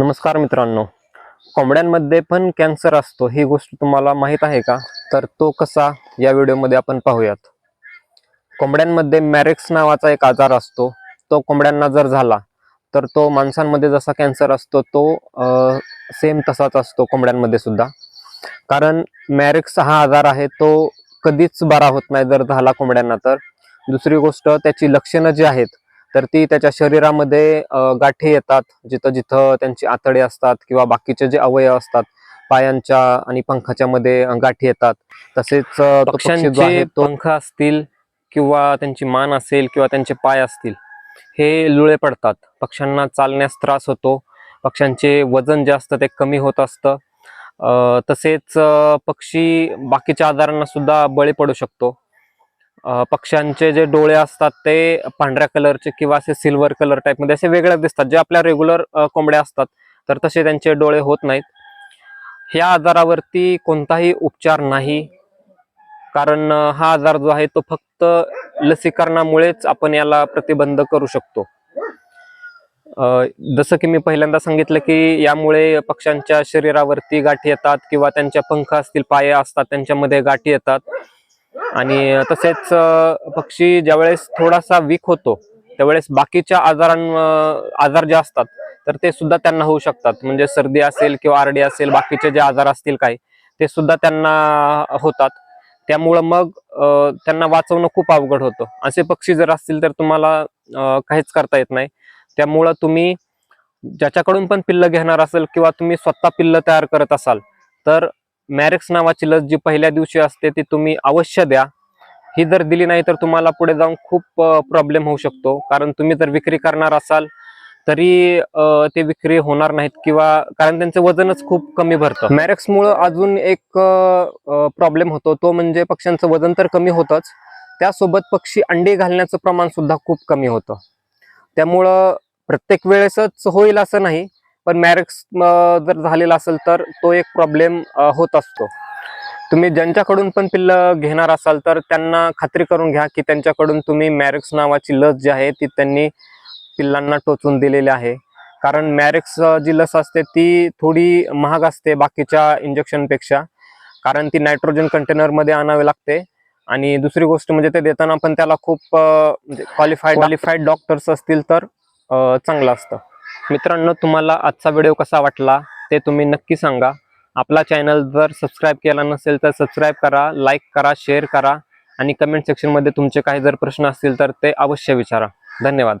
नमस्कार मित्रांनो. कोंबड्यांमध्ये पण कॅन्सर असतो ही गोष्ट तुम्हाला माहीत आहे का? तर तो कसा? या व्हिडिओमध्ये आपण पाहूयात. कोंबड्यांमध्ये मॅरेक्स नावाचा एक आजार असतो. तो कोंबड्यांना जर झाला तर तो माणसांमध्ये जसा कॅन्सर असतो तो सेम तसाच असतो कोंबड्यांमध्ये सुद्धा. कारण मॅरेक्स हा आजार आहे तो कधीच बरा होत नाही जर झाला कोंबड्यांना तर. दुसरी गोष्ट त्याची लक्षणं जी आहेत तर ती त्याच्या शरीरामध्ये गाठी येतात. जिथं जिथं त्यांची आतडे असतात किंवा बाकीचे जे अवयव असतात पायांच्या आणि पंखाच्या मध्ये गाठी येतात. तसेच पक्ष्यांचे पंख असतील किंवा त्यांची मान असेल किंवा त्यांचे पाय असतील हे लुळे पडतात. पक्ष्यांना चालण्यास त्रास होतो. पक्ष्यांचे वजन जे असतं ते कमी होत असतं. तसेच पक्षी बाकीच्या आजारांना सुद्धा बळी पडू शकतो. पक्ष्यांचे जे डोळे असतात ते पांढऱ्या कलरचे किंवा असे सिल्वर कलर टाईपमध्ये असे वेगळे दिसतात. जे आपल्या रेग्युलर कोंबड्या असतात तर तसे त्यांचे डोळे होत नाहीत. ह्या आजारावरती कोणताही उपचार नाही. कारण हा आजार जो आहे तो फक्त लसीकरणामुळेच आपण याला प्रतिबंध करू शकतो. जसं की मी पहिल्यांदा सांगितलं की यामुळे पक्ष्यांच्या शरीरावरती गाठी येतात किंवा त्यांच्या पंख असतील पाय असतात त्यांच्यामध्ये गाठी येतात. आणि तसेच पक्षी ज्यावेळेस थोडासा वीक होतो त्यावेळेस बाकीच्या आजारां आजार जे असतात तर ते सुद्धा त्यांना होऊ शकतात. म्हणजे सर्दी असेल किंवा आरडी असेल बाकीचे जे आजार असतील काही ते सुद्धा त्यांना होतात. त्यामुळं मग त्यांना वाचवणं खूप अवघड होतं. असे पक्षी जर असतील तर तुम्हाला काहीच करता येत नाही. त्यामुळं तुम्ही ज्याच्याकडून पण पिल्लं घेणार असेल किंवा तुम्ही स्वतः पिल्लं तयार करत असाल तर मॅरेक्स नावाची लस जी पहिल्या दिवशी असते ती तुम्ही अवश्य द्या. ही जर दिली नाही तर तुम्हाला पुढे जाऊन खूप प्रॉब्लेम होऊ शकतो. कारण तुम्ही जर विक्री करणार असाल तरी ते विक्री होणार नाहीत किंवा कारण त्यांचं वजनच खूप कमी भरतं. मॅरेक्समुळं अजून एक प्रॉब्लेम होतो. तो म्हणजे पक्ष्यांचं वजन तर कमी होतच. त्यासोबत पक्षी अंडी घालण्याचं प्रमाण सुद्धा खूप कमी होतं. त्यामुळं प्रत्येक वेळेसच होईल असं नाही. पण मॅरेक्स जर झालेला असेल तर तो एक प्रॉब्लेम होत असतो. तुम्ही ज्यांच्याकडून पण पिल्लं घेणार असाल तर त्यांना खात्री करून घ्या की त्यांच्याकडून तुम्ही मॅरेक्स नावाची लस जी आहे ती त्यांनी पिल्लांना टोचून दिलेली आहे. कारण मॅरेक्स जी लस असते ती थोडी महाग असते बाकीच्या इंजेक्शनपेक्षा कारण ती नायट्रोजन कंटेनरमध्ये आणावी लागते. आणि दुसरी गोष्ट म्हणजे ते देताना पण त्याला खूप क्वालिफाईड क्वालिफाईड डॉक्टर्स असतील तर चांगलं असतं. मित्रांनो तुम्हाला आजचा व्हिडिओ कसा वाटला ते तुम्ही नक्की सांगा. आपला चॅनल जर सबस्क्राईब केला नसेल तर सबस्क्राईब करा लाईक करा शेअर करा आणि कमेंट सेक्शनमध्ये तुमचे काही जर प्रश्न असतील तर ते अवश्य विचारा. धन्यवाद.